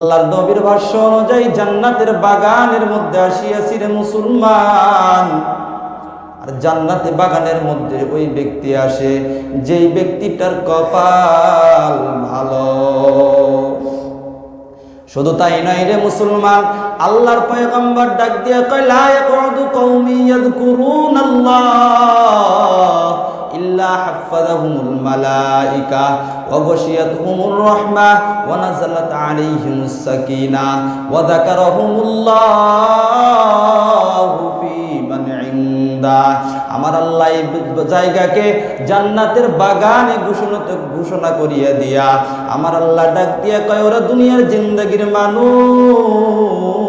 আল্লাহর নবীর ভাষ্য অনুযায়ী জান্নাতের বাগানের মধ্যে আসিয়াছি রে মুসলমান। আর জান্নাতে বাগানের মধ্যে ওই ব্যক্তি আসে, যেই ব্যক্তিটার কপাল ভালো। শুধু তাই নয় রে মুসলমান, আল্লাহর পয়গম্বর ডাক দিয়ে কয়, লা ইয়াকুদু কওমি ইয়াযকুরুনাল্লাহ। আমার আল্লাহ জায়গাকে জান্নাতের বাগানে ঘোষণা ঘোষণা করিয়া দিয়া, আমার আল্লাহ ডাক দিয়া কয়, ওরা দুনিয়ার জিন্দগির মানুষ।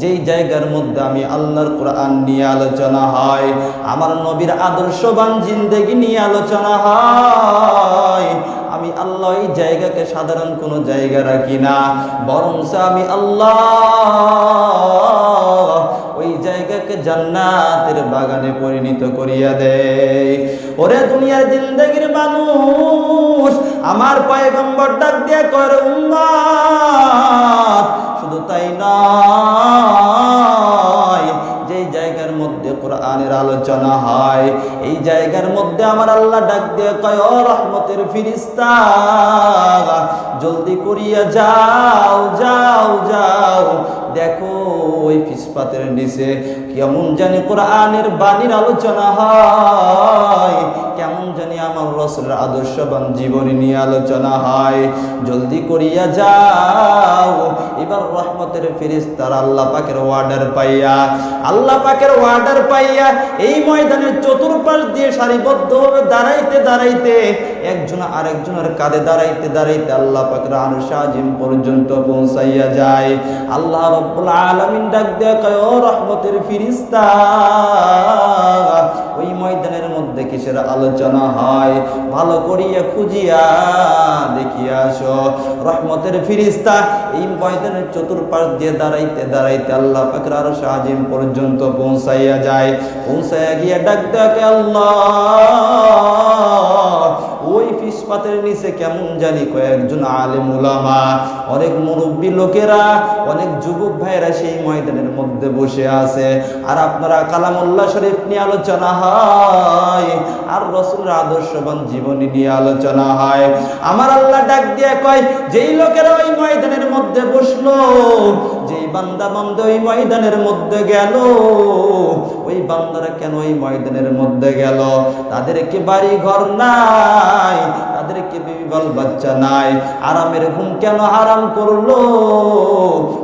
যেই জায়গার মধ্যে আমি আল্লাহর কোরআন নিয়ে আলোচনা হয়, আমার নবীর আদর্শবান জিন্দগি নিয়ে আলোচনা হয়, আমি আল্লাহ এই জায়গাকে সাধারণ কোনো জায়গা রাখি না বরং আমি আল্লাহ ওই জায়গাকে জান্নাতের বাগানে পরিণত করিয়া দেয় ওরে দুনিয়ার জিন্দগির মানুষ, আমার পয়গম্বর ডাক দিয়ে করে উম্মাদ শুধু তাই জায়গার মধ্যে কোরআনের আলোচনা হয়। এই জায়গার মধ্যে আমার আল্লাহ ডাক দিয়ে কয় রহমতের ফিরিস্তা, জলদি করিয়া যাও যাও যাও। দেখো ওই ফিসপাতের নিচে কেমন জানি কোরআনের বাণীর আলোচনা হয়। কেমন জানি আমার রসুলের আদর্শবান জীবনী নিয়ে আলোচনা হয়। জলদি করিয়া যাও। এবার রহমতের ফিরিস্তার আল্লাহ পাকের ওয়ার্ডার পাইয়া, আল্লাহ পাকের ওয়ার্ডার পাইয়া এই ময়দানের চতুর্পাশ দিয়ে সারিবদ্ধভাবে দাঁড়াইতে দাঁড়াইতে একজন আরেকজনের কাঁধে দাঁড়াইতে দাঁড়াইতে আল্লাহ পাকের আনুসাজিম পর্যন্ত পৌঁছাইয়া যায়। আল্লাহ রব্বুল আলমিন ডাক দেয় ও রহমতের ফিরিস্তা ওই ময়দানের মধ্যে কিসের আলোচনা হয়? ভালো করিয়া খুঁজিয়া দেখিয়া আসো। রহমতের ফিরিস্তা, এই ময়দানের চতুর্পাশ দিয়ে দাঁড়াইতে দাঁড়াইতে আল্লাহ পাকের আরও সাহায্য পর্যন্ত পৌঁছাইয়া যায়। পৌঁছাইয়া গিয়া ডাক ডাকে আল্লাহ? ওই ফিসপাতের নিচে কেমন জানি কয়েকজন আলেম উলামা, অনেক মুরব্বী লোকেরা, অনেক যুবক ভাইয়েরা সেই ময়দানের মধ্যে বসে আছে। আর আপনারা কালামুল্লাহ শরীফ নিয়ে আলোচনা হয়, আর রসুলের আদর্শবান জীবনী নিয়ে আলোচনা হয়। আমার আল্লাহ ডাক দিয়ে কয়, যেই লোকেরা ওই ময়দানের মধ্যে বসল যেই বান্দা বান্দা ওই ময়দানের মধ্যে গেল। ওই বান্দারা কেন ওই ময়দানের মধ্যে গেল? তাদেরকে বাড়ি ঘর নাই, তাদেরকে বিবল বাচ্চা নাই। আরামের ঘুম কেন আরাম করল?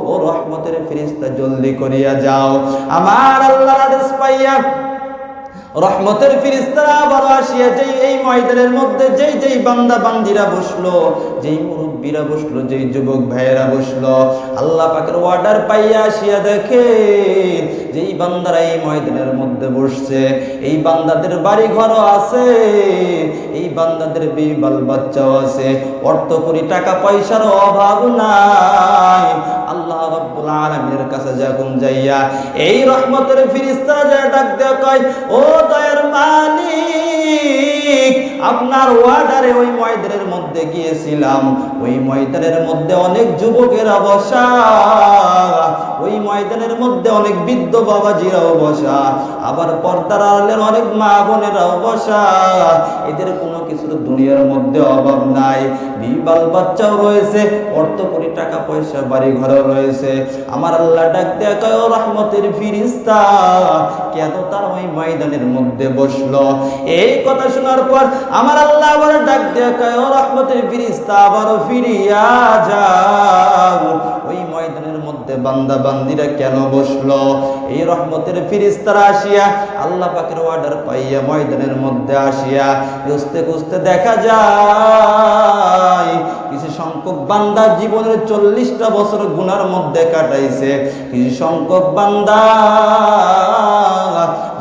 ও রহমতের ফেরিস্তা জলদি করিয়া যাও। আমার আল্লাহ আদেশ পাইয়া রহমতের ফিরিস্তারা আবার আসিয়া যেই এই ময়দানের মধ্যে যেই যেই বান্দা বান্দিরা বসল, যেই মুরব্বীরা বসল, যেই যুবক ভাইয়েরা বসল, আল্লাহ পাকের অর্ডার পাইয়া আসিয়া দেখে যেই বান্দারা এই ময়দানের মধ্যে বসছে, এই বান্দাদের বাড়ি ঘরও আছে, এই বান্দাদের বিবাল বাচ্চাও আছে, অর্থ করি টাকা পয়সার অভাব নাই। আল্লাহ রব্বুল আলামিনের কাছে যখন যাইয়া এই রহমতের ফিরিস্তারা যা ডাক দেয়া কয়, ও মালিক আপনার ওয়ার্ডারে ওই ময়দানের মধ্যে গিয়েছিলাম। ওই ময়দানের মধ্যে অনেক যুবকেরা বসা। ওই ময়দানের মধ্যে অনেক বৃদ্ধ বাবাজিরাও বসা। আবার পর্দার আড়ালের অনেক মা বোনেরাও বসা। এদের কোনো কিছুর দুনিয়ার মধ্যে অভাব নাই। বিবাল বাচ্চাও রয়েছে, অর্থ কোটি টাকা পয়সা বাড়ি ঘরও রয়েছে। আমার আল্লাহ ডাক দেয়া কয় রহমতের ফিরিস্তা, কেন তার ওই ময়দানের মধ্যে বসল? এই কথা শোনার পর আমার আল্লাহ আবার ডাক দেয়া কয় রহমতের ফিরিস্তা আবারও ফিরিয়া যাও। ওই ময়দানের মধ্যে বান্দা বান্দিরা কেন বসল? এই রহমতের ফিরিস্তারা আসিয়া আল্লাহ পাকের অর্ডার পাইয়া ময়দানের মধ্যে আসিয়া খুঁজতে খুঁজতে দেখা যায়, কিছু সংখ্যক বান্দা জীবনের চল্লিশটা বছর গুনার মধ্যে কাটাইছে। কিছু সংখ্যক বান্দা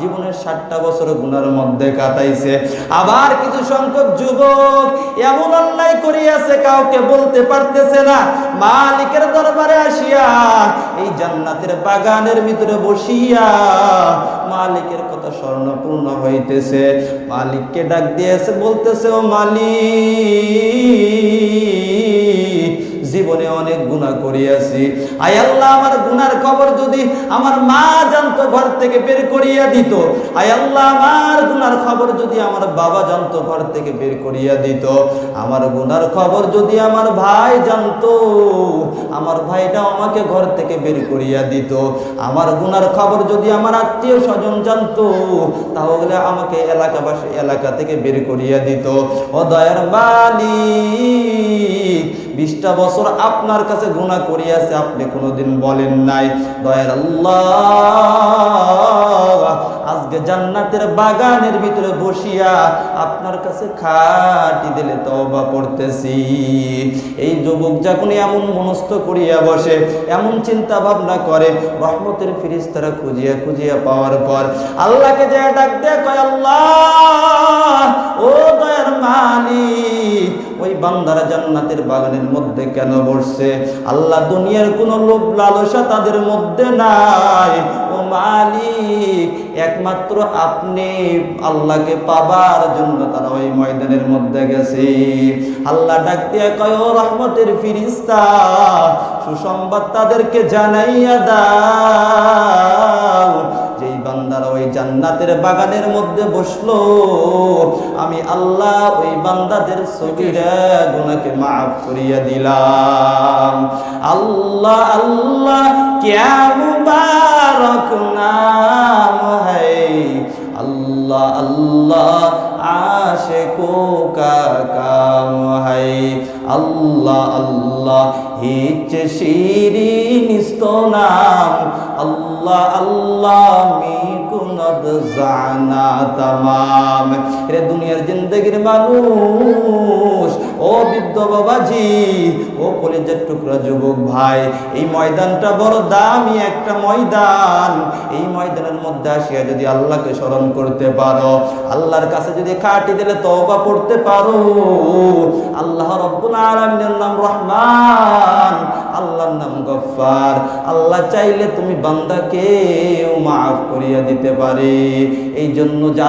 জীবনের ষাটটা বছর গুনার মধ্যে কাটাইছে। আবার কিছু সংখ্যক যুবক এমন অন্যায় করিয়াছে, কাউকে বলতে পারতেছে না। মালিকের দরবারে আসিয়া এই জান্নাতের বাগানের ভিতরে বসিয়া মালিকের কথা স্বর্ণপূর্ণ হইতেছে। মালিককে ডাক দিয়েছে, বলতেছে, ও মালিক জীবনে অনেক গুনাহ করিয়াছি। আয় আল্লাহ, আমার গুনার খবর যদি আমার মা জানতো ঘর থেকে বের করিয়া দিত, আয় আল্লাহ, আমার গুনার খবর যদি আমার বাবা জানতো ঘর থেকে বের করিয়া দিত, আমার গুনার খবর যদি আমার ভাই জানতো, আমার ভাইটা আমাকে ঘর থেকে বের করিয়া দিত। আমার গুনার খবর যদি আমার আত্মীয় স্বজন জানতো, তাহলে আমাকে এলাকাবাসী এলাকা থেকে বের করিয়া দিত। ও দয়ার মালিক বিশটা বছর আপনার কাছে গুণা করিয়াছে, আপনি কোনোদিন বলেন নাই, দয়ার আল্লাহ। আজকে জান্নাতের বাগানের ভিতরে বসিয়া আপনার কাছে খাটি দিলে তওবা করতেছি এই যুবক যখন এমন মনস্থ করিয়া বসে, এমন চিন্তা ভাবনা করে, রহমতের ফিরিস্তারা খুঁজিয়া খুঁজিয়া পাওয়ার পর আল্লাহকে যে ডাক দেয় কয়, আল্লাহ, ও দয়ার মালিক, ওই বান্দারা জান্নাতের বাগানের মধ্যে কেন বসছে? আল্লাহ দুনিয়ার কোন লোভ লালসা তাদের মধ্যে নাই। ও মালিক, একমাত্র আপনি আল্লাহকে পাবার জন্য তারা ওই ময়দানের মধ্যে গেছে। আল্লাহ ডাক দিয়ে কয় রহমতের ফিরিস্তা, সুসংবাদ তাদেরকে জানাইয়া দাও। যেই বান্দারা ওই জান্নাতের বাগানের মধ্যে বসল, আমি আল্লাহ ওই বান্দাদের সকিরা মাফ করিয়া দিলাম। আল্লাহ আল্লাহ কেমন আল্লাহ আল্লাহ आशिकों का काम है अल्लाह अल्लाह हिच शिरीन नाम अल्लाह अल्लाह मी কুনদ জানা তামাম রে দুনিয়ার জিন্দগির মানুষ ও বৃদ্ধ বাবাজি, ও কলেজের টুকরা যুবক ভাই, এই ময়দানটা বড় দামি একটা ময়দান। এই ময়দানের মধ্যে আসিয়া যদি আল্লাহকে স্মরণ করতে পারো, আল্লাহর কাছে যদি কাটি দিলে তওবা পড়তে পারো। আল্লাহ রব্বুল নাম রহমান, আল্লাহর নাম গফার আল্লাহ চাইলে তুমি বান্দাকে মাফ করিয়া দিতে পারে। এই জন্য যারা